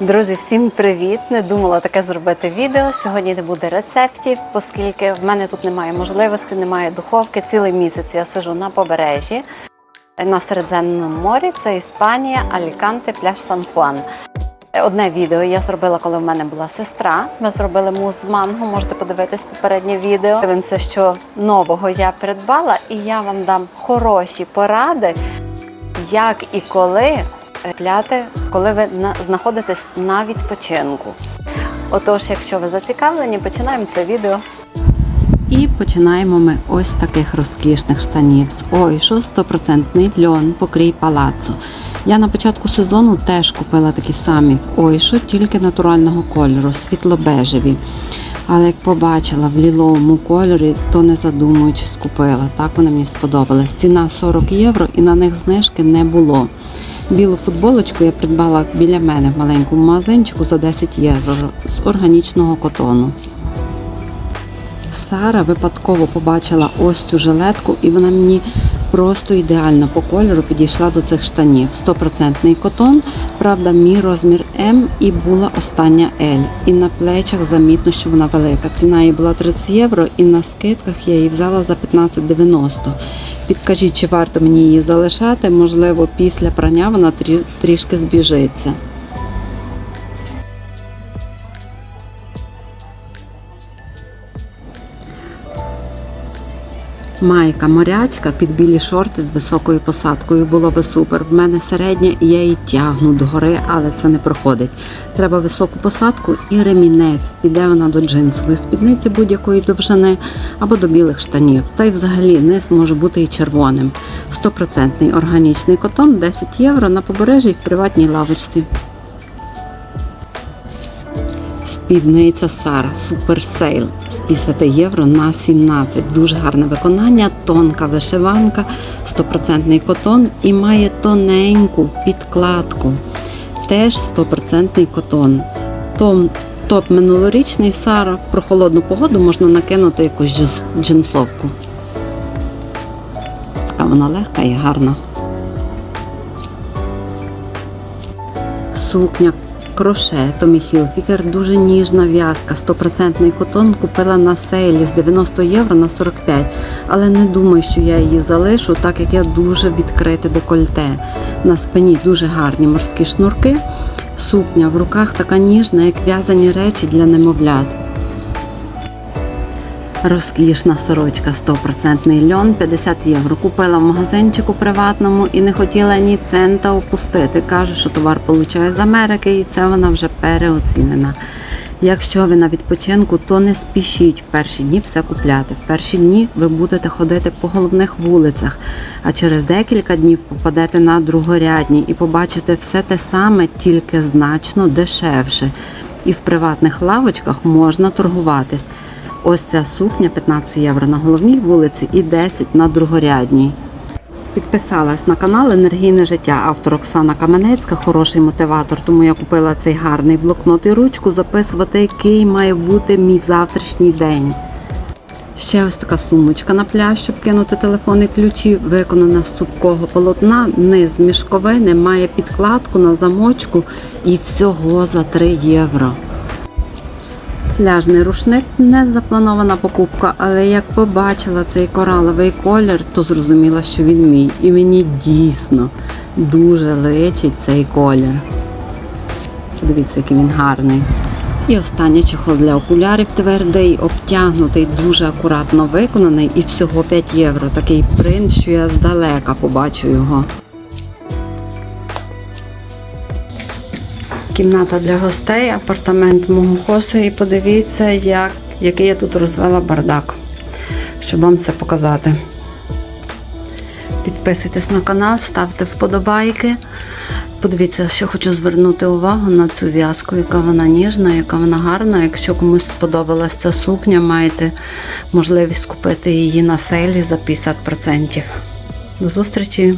Друзі, всім привіт! Не думала таке зробити відео. Сьогодні не буде рецептів, оскільки в мене тут немає можливості, немає духовки. Цілий місяць я сижу на побережжі на Середземному морі. Це Іспанія, Аліканте, пляж Сан Хуан. Одне відео я зробила, коли в мене була сестра. Ми зробили мус з манго. Можете подивитись попереднє відео. Дивимося, що нового я придбала, і я вам дам хороші поради, як і коли купляти, коли ви на- знаходитесь на відпочинку. Отож, якщо ви зацікавлені, починаємо це відео. І починаємо ми ось таких розкішних штанів з Ойшо, 100% льон, покрій палацу. Я на початку сезону теж купила такі самі в Ойшо, тільки натурального кольору, світло-бежеві. Але як побачила в ліловому кольорі, то не задумуючись купила. Так вони мені сподобались. Ціна 40 євро і на них знижки не було. Білу футболочку я придбала біля мене в маленькому магазинчику за 10 євро з органічного котону. Сара випадково побачила ось цю жилетку, і вона мені просто ідеально по кольору підійшла до цих штанів. 100% котон, правда, мій розмір М і була остання L. І на плечах замітно, що вона велика. Ціна її була 30 євро, і на скидках я її взяла за 15,90. Підкажіть, чи варто мені її залишати? Можливо, після прання вона трішки збіжиться. Майка морячка під білі шорти з високою посадкою було би супер. В мене середня і я її тягну догори, але це не проходить. Треба високу посадку і ремінець. Піде вона до джинсової спідниці будь-якої довжини або до білих штанів. Та й взагалі низ може бути і червоним. Стопроцентний органічний котон 10 євро на побережжі в приватній лавочці. Спідниця Сара Супер Сейл з 50 євро на 17. Дуже гарне виконання, тонка вишиванка, 100% котон і має тоненьку підкладку. Теж 100% котон. Том, топ минулорічний Сара. В прохолодну погоду можна накинути якусь джинсовку. Така вона легка і гарна. Сукня кроше Томі Хілфігер, дуже ніжна в'язка, 100% котон купила на сейлі з 90 євро на 45, але не думаю, що я її залишу, так як я дуже відкрите декольте. На спині дуже гарні морські шнурки. Сукня в руках така ніжна, як в'язані речі для немовлят. Розкішна сорочка 100% льон 50 євро. Купила в магазинчику приватному і не хотіла ні цента опустити. Каже, що товар получає з Америки і це вона вже переоцінена. Якщо ви на відпочинку, то не спішіть в перші дні все купляти. В перші дні ви будете ходити по головних вулицях, а через декілька днів попадете на другорядні і побачите все те саме, тільки значно дешевше. І в приватних лавочках можна торгуватись. Ось ця сукня 15 євро на головній вулиці і 10 на другорядній. Підписалась на канал Енергійне життя. Автор Оксана Каменецька, хороший мотиватор. Тому я купила цей гарний блокнот і ручку записувати, який має бути мій завтрашній день. Ще ось така сумочка на пляж, щоб кинути телефон і ключі, виконана з цупкого полотна, низ мішковини, має підкладку на замочку і всього за 3 євро. Пляжний рушник не запланована покупка, але як побачила цей кораловий колір, то зрозуміла, що він мій. І мені дійсно дуже личить цей колір. Подивіться, який він гарний. І останній чехол для окулярів твердий, обтягнутий, дуже акуратно виконаний і всього 5 євро. Такий принт, що я здалека побачу його. Кімната для гостей, апартамент мого коси. І подивіться, як, який я тут розвела бардак, щоб вам це показати. Підписуйтесь на канал, ставте вподобайки. Подивіться, що хочу звернути увагу на цю в'язку, яка вона ніжна, яка вона гарна. Якщо комусь сподобалась ця сукня, маєте можливість купити її на сейлі за 50%. До зустрічі!